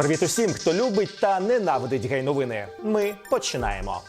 Привіт усім, хто любить та ненавидить гей-новини. Ми починаємо.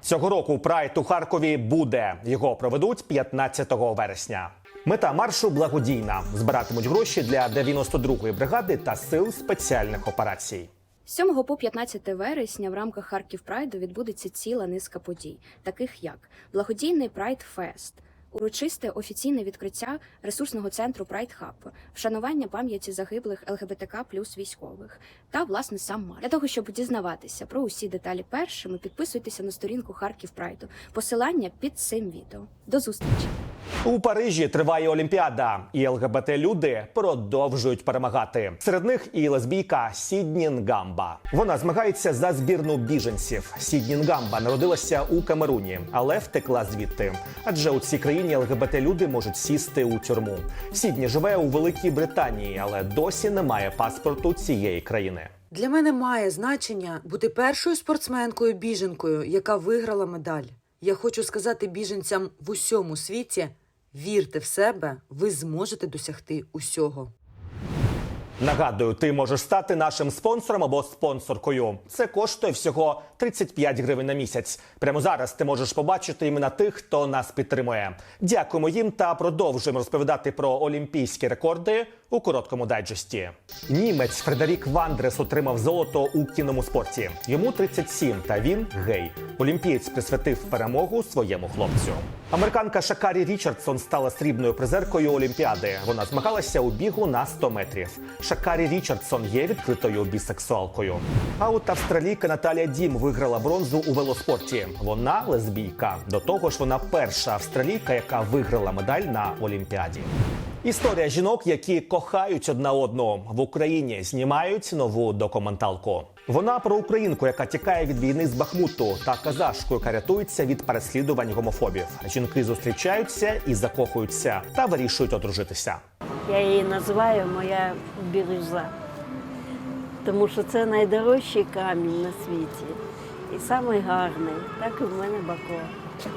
Цього року прайд у Харкові буде. Його проведуть 15 вересня. Мета маршу благодійна. Збиратимуть гроші для 92-ї бригади та сил спеціальних операцій. З 7 по 15 вересня в рамках Харків Прайду відбудеться ціла низка подій, таких як благодійний Прайд Фест, урочисте офіційне відкриття ресурсного центру Прайд Хаб, вшанування пам'яті загиблих ЛГБТК плюс військових та власне сам марш. Для того щоб дізнаватися про усі деталі першими, підписуйтеся на сторінку Харків Прайду. Посилання під цим відео. До зустрічі! У Парижі триває Олімпіада, і ЛГБТ люди продовжують перемагати. Серед них і лесбійка Сідні Нгамба. Вона змагається за збірну біженців. Сідні Нгамба народилася у Камеруні, але втекла звідти. Адже у цій країні ЛГБТ люди можуть сісти у тюрму. Сідні живе у Великій Британії, але досі не має паспорту цієї країни. Для мене має значення бути першою спортсменкою біженкою, яка виграла медаль. Я хочу сказати біженцям в усьому світі: вірте в себе, ви зможете досягти усього. Нагадую, ти можеш стати нашим спонсором або спонсоркою. Це коштує всього 35 гривень на місяць. Прямо зараз ти можеш побачити імена тих, хто нас підтримує. Дякуємо їм та продовжуємо розповідати про олімпійські рекорди у короткому дайджесті. Німець Фредерік Вандрес отримав золото у кінному спорті. Йому 37, та він гей. Олімпієць присвятив перемогу своєму хлопцю. Американка Шакарі Річардсон стала срібною призеркою Олімпіади. Вона змагалася у бігу на 100 метрів. Шакарі Річардсон є відкритою бісексуалкою. А от австралійка Наталія Дім виграла бронзу у велоспорті. Вона лесбійка. До того ж, вона перша австралійка, яка виграла медаль на Олімпіаді. Історія жінок, які кохають одна одну в Україні, знімають нову документалку. Вона про українку, яка тікає від війни з Бахмуту, та казашку, яка рятується від переслідувань гомофобів. Жінки зустрічаються і закохуються та вирішують одружитися. Я її називаю моя бірюза, тому що це найдорожчий камінь на світі. І самий гарний, так і в мене Бако.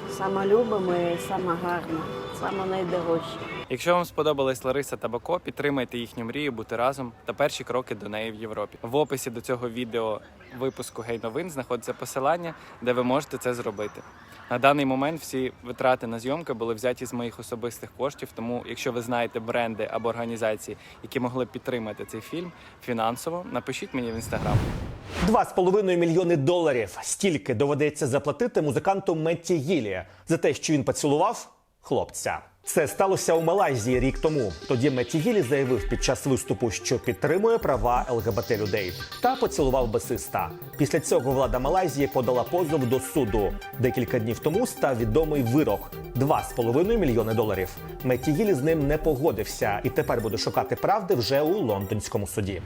Сама любима і сама гарна, сама найдорожча. Якщо вам сподобалась Лариса та Бако, підтримайте їхню мрію бути разом та перші кроки до неї в Європі. В описі до цього відео випуску гей новин знаходиться посилання, де ви можете це зробити. На даний момент всі витрати на зйомки були взяті з моїх особистих коштів. Тому, якщо ви знаєте бренди або організації, які могли підтримати цей фільм фінансово, напишіть мені в інстаграм. Два з половиною мільйони доларів. Стільки доведеться заплатити музиканту Метті Гілі за те, що він поцілував хлопця. Це сталося у Малайзії рік тому. Тоді Метті Гілі заявив під час виступу, що підтримує права ЛГБТ людей та поцілував басиста. Після цього влада Малайзії подала позов до суду. Декілька днів тому став відомий вирок 2,5 мільйони доларів. Меттігілі з ним не погодився і тепер буде шукати правди вже у лондонському суді.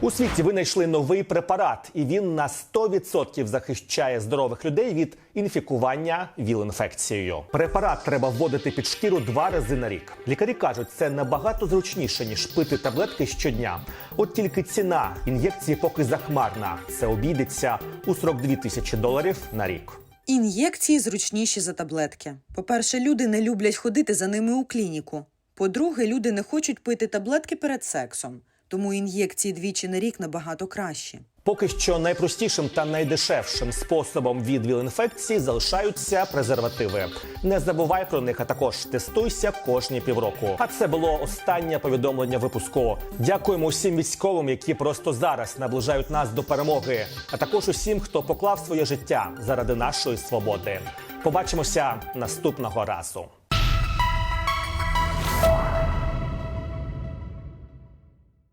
У світі винайшли новий препарат, і він на 100% захищає здорових людей від інфікування ВІЛ-інфекцією. Препарат треба вводити під шкіру два рази на рік. Лікарі кажуть, це набагато зручніше ніж пити таблетки щодня. От тільки ціна ін'єкції поки захмарна. Це обійдеться у 42 тисячі доларів на рік. Ін'єкції зручніші за таблетки. По-перше, люди не люблять ходити за ними у клініку. По-друге, люди не хочуть пити таблетки перед сексом, тому ін'єкції двічі на рік набагато кращі. Поки що найпростішим та найдешевшим способом від ВІЛ-інфекції залишаються презервативи. Не забувай про них, а також тестуйся кожні півроку. А це було останнє повідомлення випуску. Дякуємо усім військовим, які просто зараз наближають нас до перемоги, а також усім, хто поклав своє життя заради нашої свободи. Побачимося наступного разу.